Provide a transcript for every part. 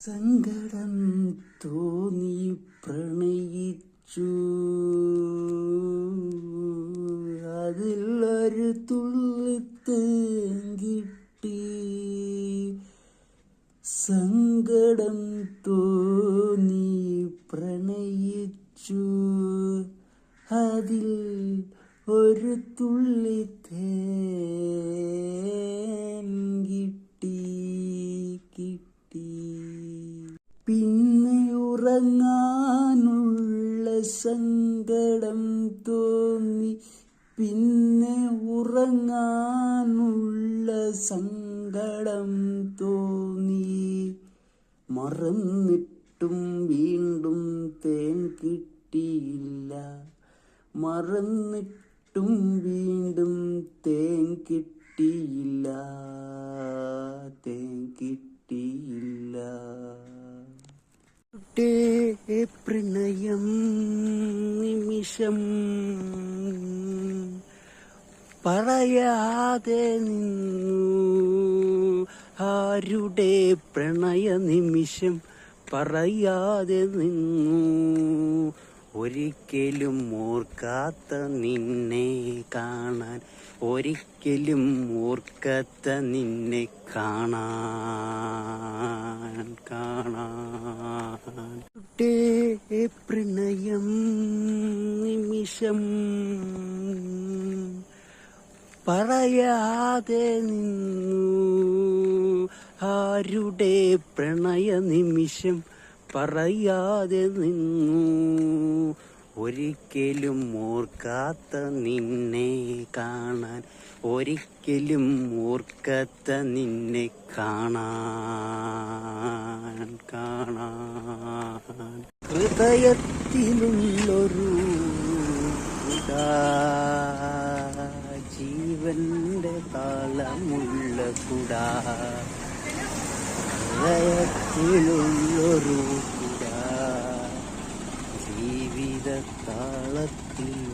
സങ്കടം തോന്നി പ്രണയിച്ചു. അതിലൊരു തുള്ളിത്തേൻ കിട്ടി. സങ്കടം തോന്നി പ്രണയിച്ചു. അതിൽ ഒരു തുള്ളി പിന്നെ ഉറങ്ങാനുള്ള സങ്കടം തോന്നി. മറന്നിട്ടും വീണ്ടും തേൻ കിട്ടിയില്ല. മറന്നിട്ടും വീണ്ടും തേൻ കിട്ടിയില്ല. തേൻ കിട്ടിയില്ല േ. പ്രണയം നിമിഷം. പറയാതെ നിന്നു. ആരുടെ പ്രണയ നിമിഷം പറയാതെ നിന്നു. ഒരിക്കലും ഓർക്കാത്ത നിന്നെ കാണാൻ ഒരിക്കലും ഓർക്കാത്ത നിന്നെ കാണാൻ കാണാൻ േ. പ്രണയം നിമിഷം പറയാതെ നിന്നു. ആരുടെ പ്രണയ നിമിഷം പറയാതെ നിന്നു. ഒരിക്കലും ഓർക്കാത്ത നിന്നെ കാണാൻ ഒരിക്കലും ഓർക്കാത്ത നിന്നെ കാണാൻ കാണാൻ. ഹൃദയത്തിലുള്ളൊരു ജീവന്റെ താളമുള്ള കുടാ ഹൃദയത്തിലുള്ളൊരു ജീവിത താളത്തിലുള്ളൊരു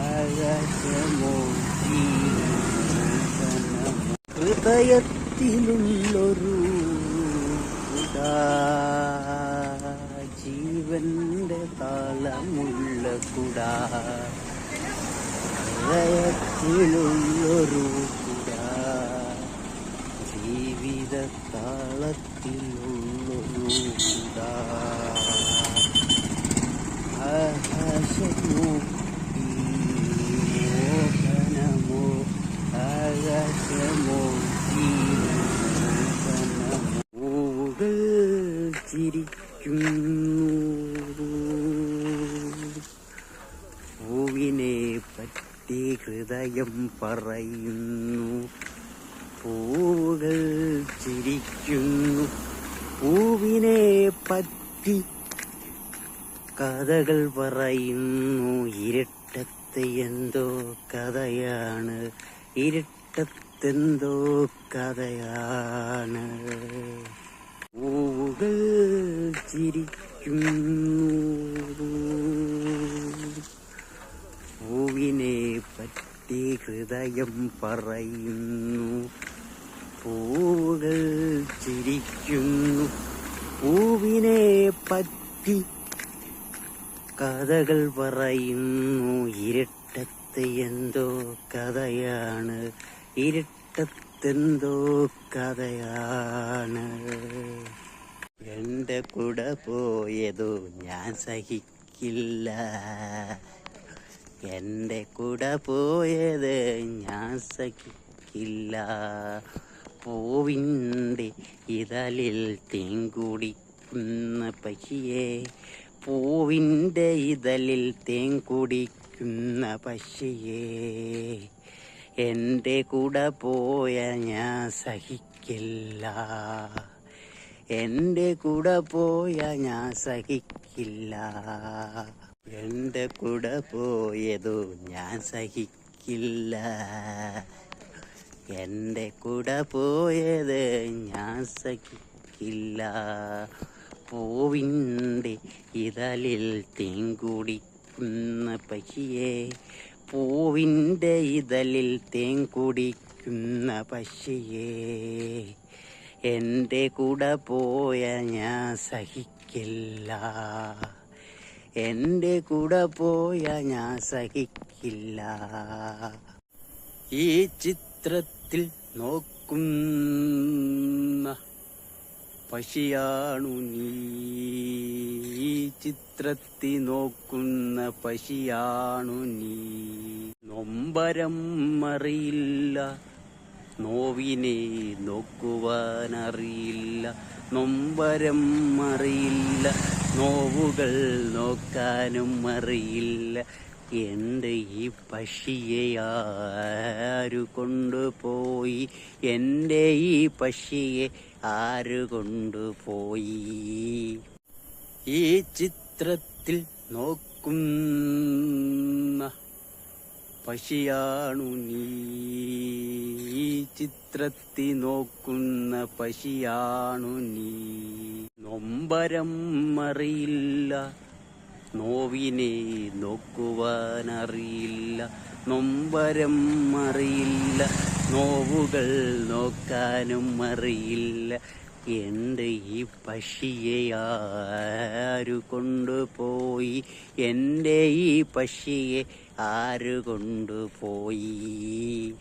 ആകാശമോ ഹൃദയത്തിലുള്ളൊരു ജീവന്റെ താളമുള്ള കുടാ ഹൃദയത്തിലുള്ളൊരു കുട ജീവിത താളത്തിലുള്ളൊരു കുടാ ആകാശമോ മോഹനമോ ഹൃദയം പറയുന്നു. പൂവുകൾ ചിരിക്കുന്നു. പൂവിനെ പറ്റി കഥകൾ പറയുന്നു. ഇരുട്ടത്ത് എന്തോ കഥയാണ്. ഇരുട്ടത്തെന്തോ കഥയാണ്. പൂവുകൾ ചിരിക്കുന്നു പൂവിനെ പറ്റി ഹൃദയം പറയുന്നു. പൂകൾ ചിരിക്കുന്നു. പൂവിനെ പറ്റി കഥകൾ പറയുന്നു. ഇരുട്ടത്ത് എന്തോ കഥയാണ്. ഇരുട്ടത്തെന്തോ കഥയാണ്. എന്റെ കൂടെ പോയതോ? ഞാൻ സഹിക്കില്ല. എന്റെ കൂടെ പോയത് ഞാൻ സഹിക്കില്ല. പൂവിന്റെ ഇതലിൽ തേങ്കുടിക്കുന്ന പക്ഷിയെ പൂവിന്റെ ഇതലിൽ തേൻ കുടിക്കുന്ന പക്ഷിയെ എന്റെ കൂടെ പോയ ഞാൻ സഹിക്കില്ല. എന്റെ കൂടെ പോയ ഞാൻ സഹിക്കില്ല. എന്റെ കൂടെ പോയതോ ഞാൻ സഹിക്കില്ല. എന്റെ കൂടെ പോയത് ഞാൻ സഹിക്കില്ല. പൂവിന്റെ ഇതലിൽ തേങ്കുടിക്കുന്ന കുടിക്കുന്ന പക്ഷിയെ പൂവിന്റെ ഇതലിൽ തേൻ കുടിക്കുന്ന പക്ഷിയെ എന്റെ കൂടെ പോയ ഞാൻ സഹിക്കില്ല. എന്റെ കൂടെ പോയ ഞാൻ സഹിക്കില്ല. ഈ ചിത്രത്തിൽ നോക്കുന്ന പശിയാണു നീ. ഈ ചിത്രത്തിൽ നോക്കുന്ന പശിയാണു നീ. നൊമ്പരം അറിയില്ല നോവിനെ നോക്കുവാനറിയില്ല നൊമ്പരം അറിയില്ല നോവുകൾ നോക്കാനും അറിയില്ല. എന്റെ ഈ പക്ഷിയെ ആരു കൊണ്ടുപോയി? എന്റെ ഈ പക്ഷിയെ ആര് കൊണ്ടുപോയി? ഈ ചിത്രത്തിൽ നോക്കുന്ന പശിയാണു നീ. ഈ ചിത്രത്തിൽ നോക്കുന്ന പശിയാണു നീ. നൊമ്പരം അറിയില്ല. നോവിനെ നോക്കുവാനറിയില്ല. നൊമ്പരം അറിയില്ല. നോവുകൾ നോക്കാനും അറിയില്ല. എന്റെ ഈ പക്ഷിയെ ആരു കൊണ്ടുപോയി എന്റെ ഈ പക്ഷിയെ ആരു കൊണ്ടുപോയി